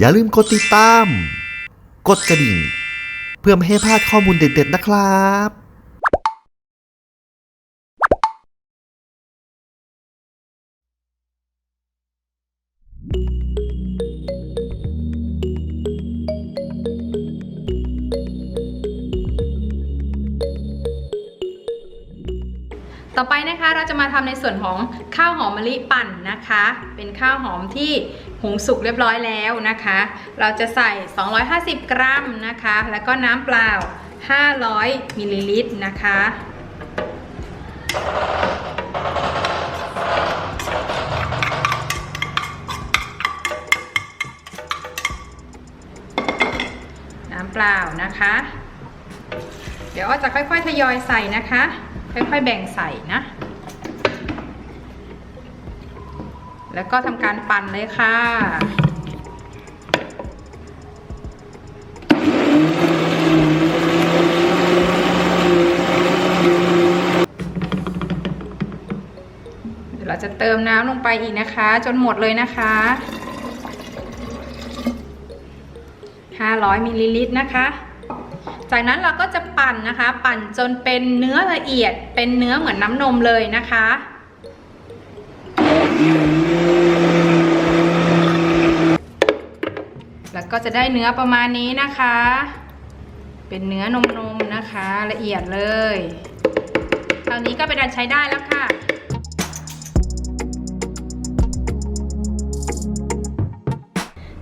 อย่าลืมกดติดตาม กดกระดิ่ง เพื่อไม่ให้พลาดข้อมูลเด็ดๆนะครับต่อไปนะคะเราจะมาทำในส่วนของข้าวหอมมะลิปั่นนะคะ เป็นข้าวหอมที่ หุงสุกเรียบร้อยแล้วนะคะ เราจะใส่ 250 กรัมนะคะ แล้วก็น้ำเปล่า 500มิลลิลิตรนะคะ น้ำเปล่านะคะ เดี๋ยวอ้อจะค่อยๆ ทยอยใส่นะคะ ค่อยๆ แบ่งใส่นะ แล้วก็ทำการปั่นเลยค่ะเดี๋ยวเราจะเติมน้ำลงไปอีกนะคะ จนหมดเลยนะคะ 500มิลลิลิตรนะคะ จากนั้นเราก็จะปั่นนะคะ ปั่นจนเป็นเนื้อละเอียด เป็นเนื้อเหมือนน้ำนมเลยนะคะแล้ว ก็จะได้เนื้อประมาณนี้นะคะ เป็นเนื้อนมๆนะคะ ละเอียดเลยเท่านี้ก็เป็นอันใช้ได้แล้วค่ะ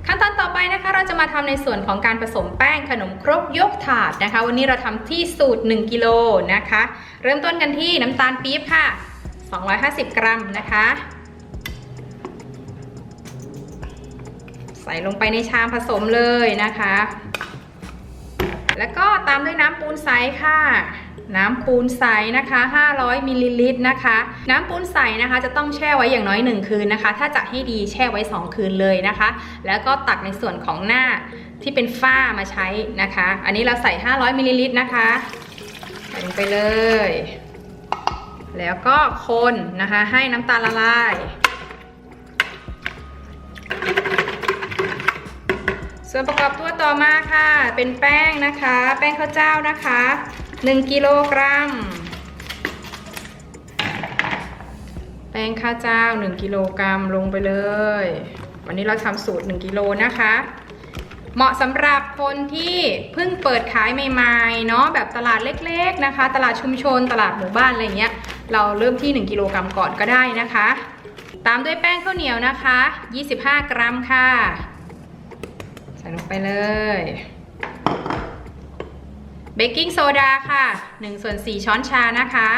ขั้นตอนต่อไปนะคะเราจะมาทำในส่วนของการผสมแป้งขนมครกยกถาดนะคะ วันนี้เราทำที่สูตร 1กิโลนะคะ เริ่มต้นกันที่น้ำตาลปี๊บค่ะ 250 กรัมนะคะ ใส่ลงไปในชามผสมเลยนะคะ แล้วก็ตามด้วยน้ำปูนใสค่ะน้ำปูนใสนะคะ 500มิลลิลิตรนะคะ น้ำปูนใสนะคะจะต้องแช่ไว้อย่างน้อย 1 คืนนะคะ ถ้าจะให้ดีแช่ไว้ 2 คืนเลยนะคะ แล้วก็ตักในส่วนของหน้าที่เป็นฝ้ามาใช้นะคะ อันนี้เราใส่ 500มิลลิลิตรนะคะใส่ลงไปเลย แล้วก็คนนะคะให้น้ำตาลละลาย ส่วนประกอบตัวต่อมาค่ะ เป็นแป้งนะคะ แป้งข้าวเจ้านะคะ 1กิโลกรัม แป้งข้าวเจ้า 1กิโลกรัมลงไปเลย วันนี้เราทำสูตร 1กิโลนะคะ เหมาะสำหรับคนที่เพิ่งเปิดขายใหม่ๆเนาะแบบตลาดเล็กๆนะคะ ตลาดชุมชน ตลาดหมู่บ้านอะไรเงี้ย เราเริ่มที่ 1กิโลกรัมก่อนก็ได้นะคะ ตามด้วยแป้งข้าวเหนียวนะคะ 25 กรัมค่ะ ส่ลงไปเลยเบกกิ้งโซดาค่ะ1ส่วน4ช้อนชานะคะ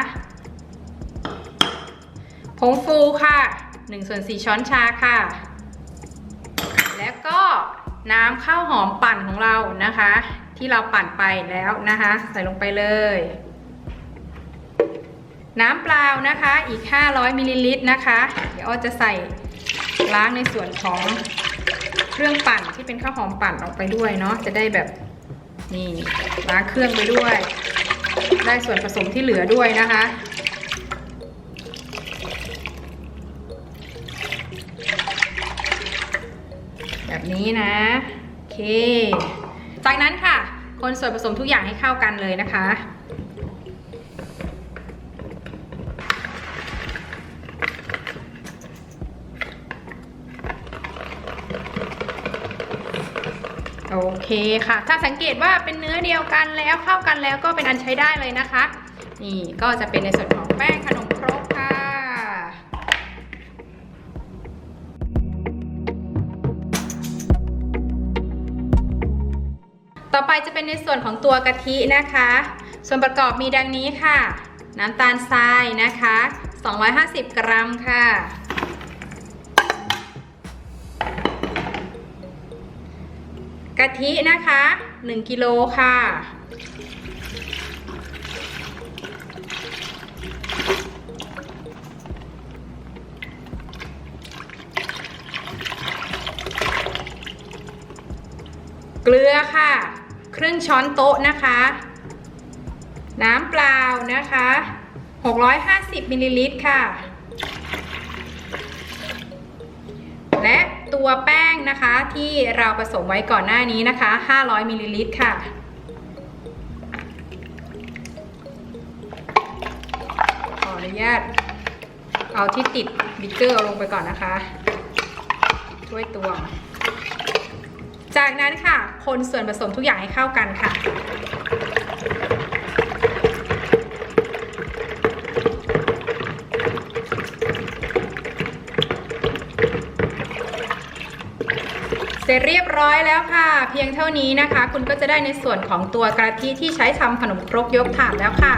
ผงฟูค่ะ1ส่วน4ช้อนชาค่ะ แล้วก็น้ำข้าวหอมปั่นของเรานะคะ ที่เราปั่นไปแล้วนะคะ ใส่ลงไปเลย น้ำเปล่านะคะอีก 500มิลลิลิตรนะคะ เดี๋ยวอ้อจะใส่ล้างในส่วนของ เครื่องปั่นที่เป็นข้าวหอมปั่นออกไปด้วยเนาะจะได้แบบนี่ล้างเครื่องไปด้วย ได้ส่วนผสมที่เหลือด้วยนะคะแบบนี้นะโอเค จากนั้นค่ะ คนส่วนผสมทุกอย่างให้เข้ากันเลยนะคะ โอเคค่ะ ถ้าสังเกตว่าเป็นเนื้อเดียวกันแล้วเข้ากันแล้วก็เป็นอันใช้ได้เลยนะคะ นี่ก็จะเป็นในส่วนของแป้งขนมครกค่ะต่อไปจะเป็นในส่วนของตัวกะทินะคะ ส่วนประกอบมีดังนี้ค่ะ น้ำตาลทรายนะคะ 250 กรัมค่ะ กะทินะคะ 1 กิโลค่ะ เกลือค่ะ ครึ่งช้อนโต๊ะนะคะ น้ำเปล่านะคะ 650มิลลิลิตรค่ะ ตัวแป้งนะคะที่เราผสมไว้ก่อนหน้านี้นะคะ 500มิลลิลิตรค่ะ ขออนุญาตเอาที่ติดบิ๊กเกอร์ลงไปก่อนนะคะช่วยตวงจากนั้นค่ะ คนส่วนผสมทุกอย่างให้เข้ากันค่ะ เสร็จเรียบร้อยแล้วค่ะ เพียงเท่านี้นะคะ คุณก็จะได้ในส่วนของตัวกะทิที่ใช้ทำขนมครกยกถาดแล้วค่ะ